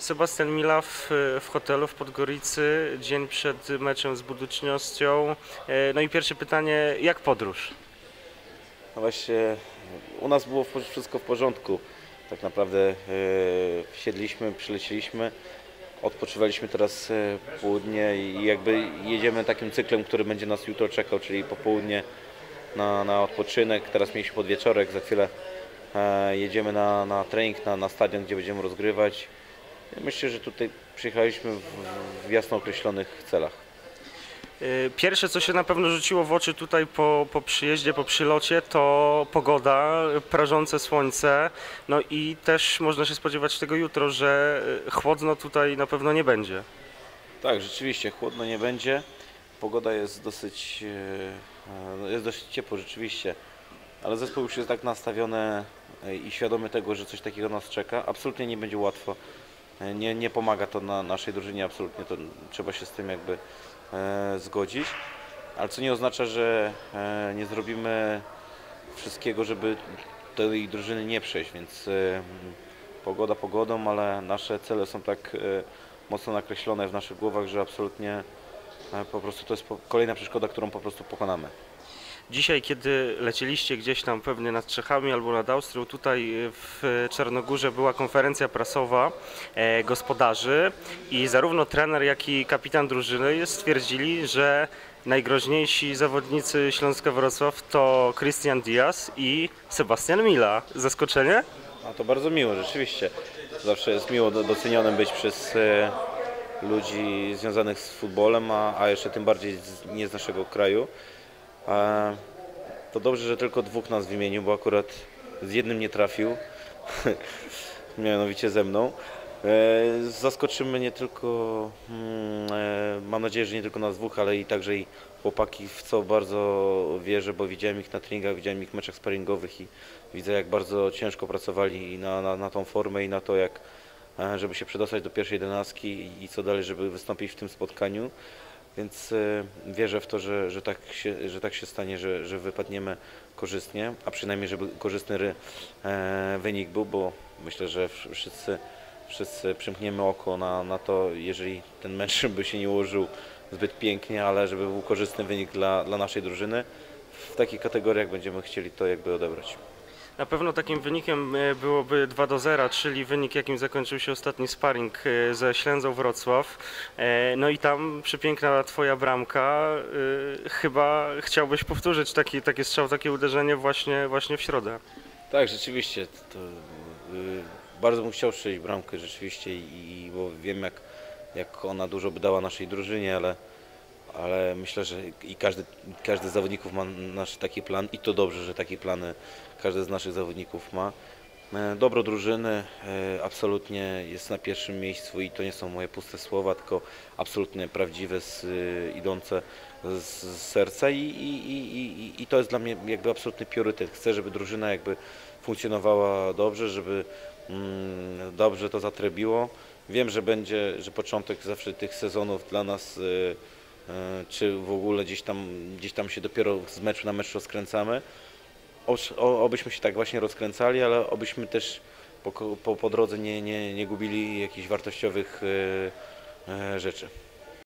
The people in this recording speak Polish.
Sebastian Mila w, w hotelu w Podgoricy, dzień przed meczem z Buducznością. E, No i pierwsze pytanie, jak podróż? No właśnie, u nas było wszystko w porządku. Tak naprawdę e, wsiedliśmy, przylecieliśmy, odpoczywaliśmy teraz e, południe i jakby jedziemy takim cyklem, który będzie nas jutro czekał, czyli popołudnie na, na odpoczynek. Teraz mieliśmy podwieczorek, za chwilę jedziemy na, na trening, na, na stadion, gdzie będziemy rozgrywać. Myślę, że tutaj przyjechaliśmy w, w jasno określonych celach. E, Pierwsze, co się na pewno rzuciło w oczy tutaj po, po przyjeździe, po przylocie, to pogoda, prażące słońce. No i też można się spodziewać tego jutro, że e, chłodno tutaj na pewno nie będzie. Tak, rzeczywiście, chłodno nie będzie. Pogoda jest dosyć, e, jest dość ciepło rzeczywiście, ale zespół już jest tak nastawiony i świadomy tego, że coś takiego nas czeka. Absolutnie nie będzie łatwo. E, Nie, nie pomaga to na naszej drużynie, absolutnie to trzeba się z tym jakby e, zgodzić. Ale co nie oznacza, że e, nie zrobimy wszystkiego, żeby tej drużyny nie przejść, więc pogoda pogodą, ale nasze cele są tak mocno nakreślone w naszych głowach, że absolutnie po prostu to jest kolejna przeszkoda, którą po prostu pokonamy. Dzisiaj, kiedy lecieliście gdzieś tam pewnie nad Czechami albo nad Austrią, tutaj w Czarnogórze była konferencja prasowa e, gospodarzy i zarówno trener, jak i kapitan drużyny stwierdzili, że najgroźniejsi zawodnicy Śląska Wrocław to Christian Diaz i Sebastian Mila. Zaskoczenie? A to bardzo miło, rzeczywiście. Zawsze jest miło do- docenionym być przez e, ludzi związanych z futbolem, a, a jeszcze tym bardziej nie z naszego kraju. To dobrze, że tylko dwóch nas wymienił, bo akurat z jednym nie trafił, mianowicie ze mną. E, zaskoczymy nie tylko, mm, e, mam nadzieję, że nie tylko nas dwóch, ale i także i chłopaki, w co bardzo wierzę, bo widziałem ich na treningach, widziałem ich w meczach sparingowych i widzę jak bardzo ciężko pracowali na, na, na tą formę i na to jak e, żeby się przedostać do pierwszej jedenastki i co dalej, żeby wystąpić w tym spotkaniu. Więc e, wierzę w to, że, że, tak, się, że tak się stanie, że, że wypadniemy korzystnie, a przynajmniej żeby korzystny e, wynik był, bo myślę, że wsz- wszyscy, wszyscy przymkniemy oko na, na to, jeżeli ten mecz by się nie ułożył zbyt pięknie, ale żeby był korzystny wynik dla, dla naszej drużyny. W takich kategoriach będziemy chcieli to jakby odebrać. Na pewno takim wynikiem e, byłoby 2 do 0, czyli wynik, jakim zakończył się ostatni sparring e, ze Ślęzą Wrocław. E, No i tam przepiękna twoja bramka. Chyba chciałbyś powtórzyć taki, taki strzał, takie uderzenie właśnie, właśnie w środę. Tak, rzeczywiście. To, y, bardzo bym chciał strzelić bramkę rzeczywiście, i- bo wiem jak, jak ona dużo by dała naszej drużynie, ale, ale myślę, że i każdy, każdy z zawodników ma nasz taki plan i to dobrze, że takie plany każdy z naszych zawodników ma. E, Dobro drużyny e, absolutnie jest na pierwszym miejscu i to nie są moje puste słowa, tylko absolutnie prawdziwe, z, y, idące z, serca i, i, i, i, to jest dla mnie jakby absolutny priorytet. Chcę, żeby drużyna jakby funkcjonowała dobrze, żeby mm, dobrze to zatrebiło. Wiem, że będzie, że początek zawsze tych sezonów dla nas, czy w ogóle gdzieś tam, gdzieś tam się dopiero z meczu na mecz rozkręcamy. Oż- O, obyśmy się tak właśnie rozkręcali, ale obyśmy też po, po, po drodze nie, nie, nie gubili jakichś wartościowych y, y, rzeczy.